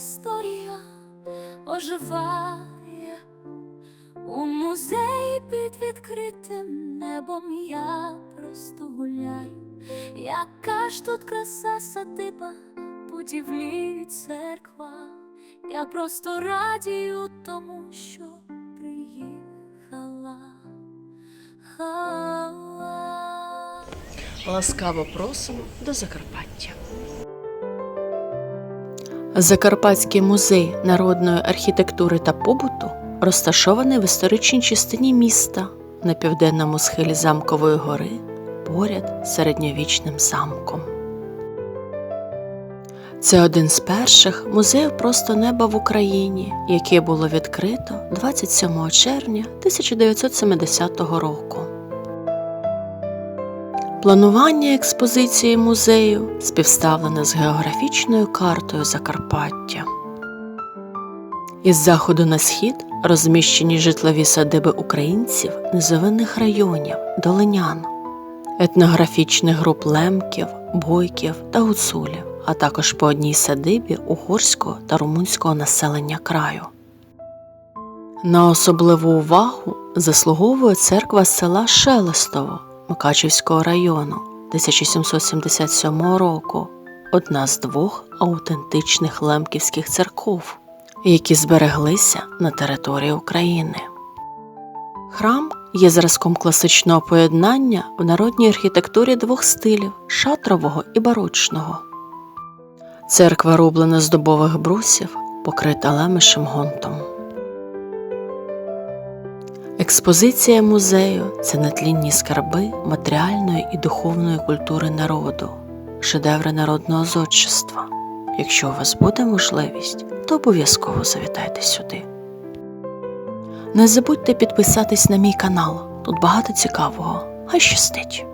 історія оживає у музеї під відкритим небом. Я просто гуляю, яка ж тут краса садиба, будівлі церква. Я просто радію тому, що приїхала. Ха-ла. Ласкаво просимо до Закарпаття. Закарпатський музей народної архітектури та побуту розташований в історичній частині міста на південному схилі Замкової гори поряд з середньовічним замком. Це один з перших музеїв просто неба в Україні, яке було відкрито 27 червня 1970 року. Планування експозиції музею співставлене з географічною картою Закарпаття. Із заходу на схід розміщені житлові садиби українців низовинних районів, долинян, етнографічних груп лемків, бойків та гуцулів, а також по одній садибі угорського та румунського населення краю. На особливу увагу заслуговує церква села Шелестово Мукачівського району 1777 року, одна з двох аутентичних лемківських церков, які збереглися на території України. Храм є зразком класичного поєднання в народній архітектурі двох стилів шатрового і барочного. Церква рублена з дубових брусів, покрита лемешим гонтом. Експозиція музею це нетлінні скарби матеріальної і духовної культури народу, шедеври народного зодчества. Якщо у вас буде можливість, то обов'язково завітайте сюди. Не забудьте підписатись на мій канал, тут багато цікавого. Хай щастить!